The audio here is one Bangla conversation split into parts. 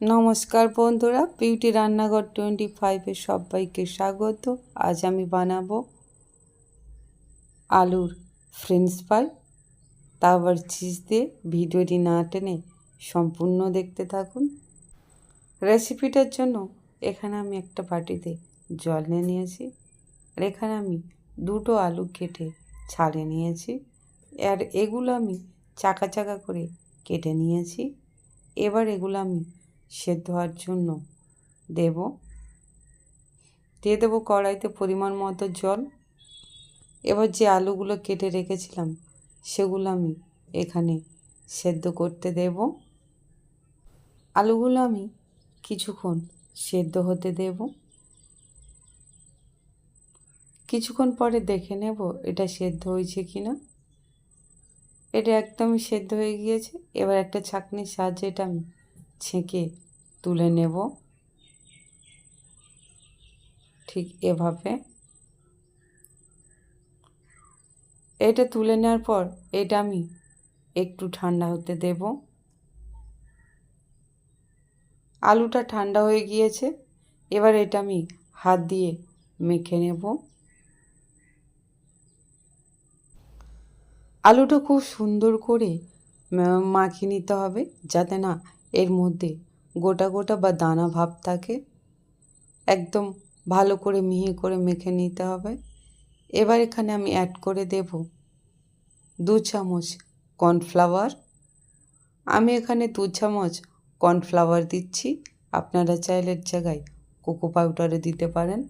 নমস্কার বন্ধুরা বিউটি রান্নাঘর টোয়েন্টি ফাইভে সবাইকে স্বাগত। আজ আমি বানাবো আলুর ফ্রেঞ্চ ফ্রাই তা আবার চিজ দিয়ে ভিডিওটি না টেনে সম্পূর্ণ দেখতে থাকুন। রেসিপিটার জন্য এখানে আমি একটা বাটিতে জল নিয়ে নিয়েছি আর এখানে আমি দুটো আলু কেটে ছাড়ে নিয়েছি। আর এগুলো আমি চাকা চাকা করে কেটে নিয়েছি। এবার এগুলো আমি সেদ্ধ হওয়ার জন্য দেব। দিয়ে দেবো কড়াইতে পরিমাণ মতো জল। এবার যে আলুগুলো কেটে রেখেছিলাম, সেগুলো আমি এখানে সেদ্ধ করতে দেব। আলুগুলো আমি কিছুক্ষণ সেদ্ধ হতে দেব। কিছুক্ষণ পরে দেখে নেব এটা সেদ্ধ হয়েছে কি না এটা একদমই সেদ্ধ হয়ে গিয়েছে। এবার একটা ছাঁকনির সাহায্যে এটা আমি ছেঁকে তুলে নেব। ঠিক এভাবে। এটা তুলে নেওয়ার পর এটা আমি একটু ঠান্ডা হতে দেব। আলুটা ঠান্ডা হয়ে গিয়েছে, এবার এটা আমি হাত দিয়ে মেখে নেব। আলুটা খুব সুন্দর করে মাখিয়ে নিতে হবে যাতে না এর মধ্যে গোটা গোটা বা দানা ভাব থাকে। একদম ভালো করে মিহি করে মেখে নিতে হবে। এবার এখানে আমি অ্যাড করে দেব দু চামচ কর্নফ্লাওয়ার আমি এখানে দু চামচ কর্নফ্লাওয়ার দিচ্ছি। আপনারা চাইলের জায়গায় কোকো পাউডারে দিতে পারেন।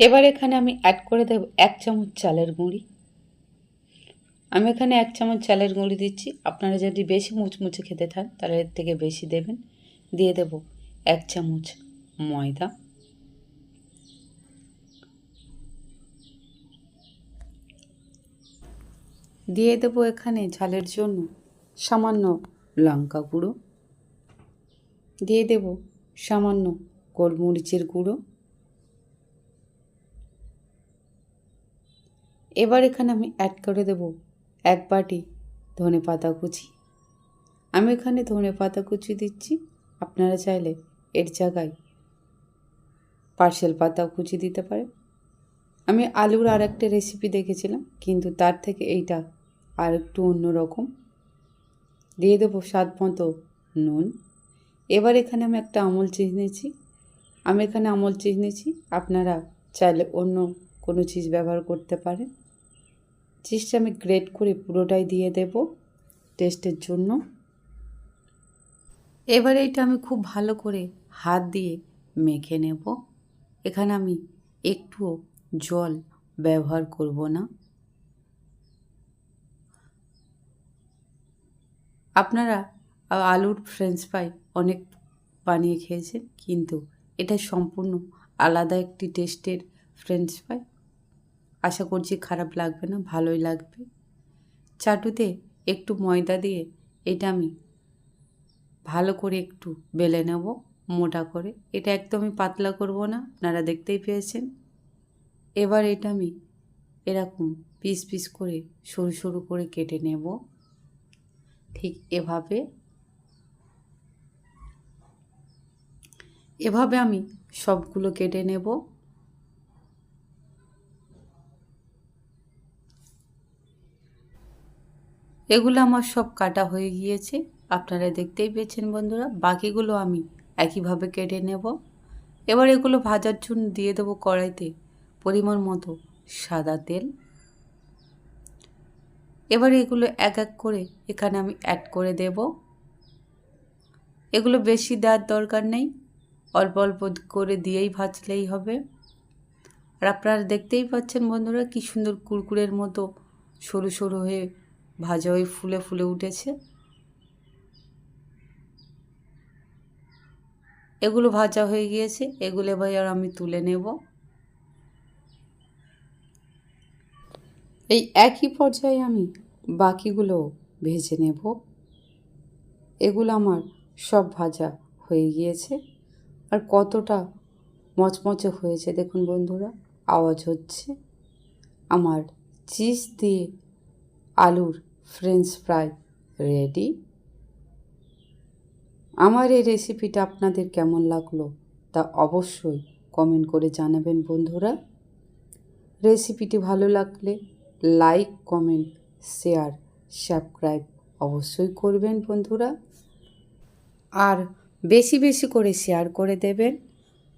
এবার এখানে আমি অ্যাড করে দেব এক চামচ চালের গুঁড়ি। আমি এখানে এক চামচ চালের গুঁড়ি দিচ্ছি। আপনারা যদি বেশি মুচমুচে খেতে থান তাহলে এর থেকে বেশি দেবেন। দিয়ে দেব এক চামচ ময়দা। দিয়ে দেবো এখানে ঝালের জন্য সামান্য লঙ্কা গুঁড়ো। দিয়ে দেব সামান্য গোলমরিচের গুঁড়ো। এবার এখানে আমি অ্যাড করে দেব এক বাটি ধনে পাতা কুচি। আমি এখানে ধনে পাতা কুচি দিচ্ছি। আপনারা চাইলে এর জায়গায় পার্সেল পাতাও কুচি দিতে পারে আমি আলুর আর একটা রেসিপি দেখেছিলাম, কিন্তু তার থেকে এইটা আর একটু অন্যরকম দিয়ে দেবো স্বাদ মতো নুন। এবার এখানে আমি একটা আমল চিজ নিয়েছি। আমি এখানে আমল চিজ নিয়েছি। আপনারা চাইলে অন্য কোনো চিজ ব্যবহার করতে পারেন। চিজটা আমি গ্রেট করে পুরোটাই দিয়ে দেব টেস্টের জন্য। এবার এইটা আমি খুব ভালো করে হাত দিয়ে মেখে নেব। এখানে আমি একটুও জল ব্যবহার করব না। আপনারা আলুর ফ্রেঞ্চ ফ্রাই অনেক বানিয়ে খেয়েছেন, কিন্তু এটা সম্পূর্ণ আলাদা একটি টেস্টের ফ্রেঞ্চ ফ্রাই আশা করছি খারাপ লাগবে না, ভালোই লাগবে। চাটুতে একটু ময়দা দিয়ে এটা আমি ভালো করে একটু বেলে নেব, মোটা করে। এটা একদমই পাতলা করব না, আপনারা দেখতেই পেয়েছেন। এবার এটা আমি এরকম পিস পিস করে সরু সরু করে কেটে নেব। ঠিক এভাবে। এভাবে আমি সবগুলো কেটে নেব। এগুলো আমার সব কাটা হয়ে গিয়েছে। আপনারা দেখতেই পেয়েছেন বন্ধুরা, বাকিগুলো আমি একইভাবে কেটে নেব। এবার এগুলো ভাজার জন্য দিয়ে দেবো কড়াইতে পরিমাণ মতো সাদা তেল। এবার এগুলো এক এক করে এখানে আমি অ্যাড করে দেব। এগুলো বেশি দেওয়ার দরকার নেই, অল্প অল্প করে দিয়েই ভাজলেই হবে। আর আপনারা দেখতেই পাচ্ছেন বন্ধুরা, কি সুন্দর কুরকুরের মতো সরু সরু হয়ে ভাজা ওই ফুলে ফুলে উঠেছে। এগুলো ভাজা হয়ে গিয়েছে, এগুলো এবার আমি তুলে নেব। এই একই পর্যায়ে আমি বাকিগুলো ভেজে নেব। এগুলো আমার সব ভাজা হয়ে গিয়েছে। আর কতটা মচমচে হয়েছে দেখুন বন্ধুরা, আওয়াজ হচ্ছে। আমার চিজ দিয়ে আলুর ফ্রেঞ্চ ফ্রাই রেডি আমার এই রেসিপিটা আপনাদের কেমন লাগল তা অবশ্যই কমেন্ট করে জানাবেন বন্ধুরা। রেসিপিটি ভালো লাগলে লাইক কমেন্ট শেয়ার সাবস্ক্রাইব অবশ্যই করবেন বন্ধুরা। আর বেশি বেশি করে শেয়ার করে দেবেন।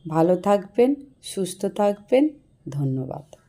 ভালো থাকবেন, সুস্থ থাকবেন। ধন্যবাদ।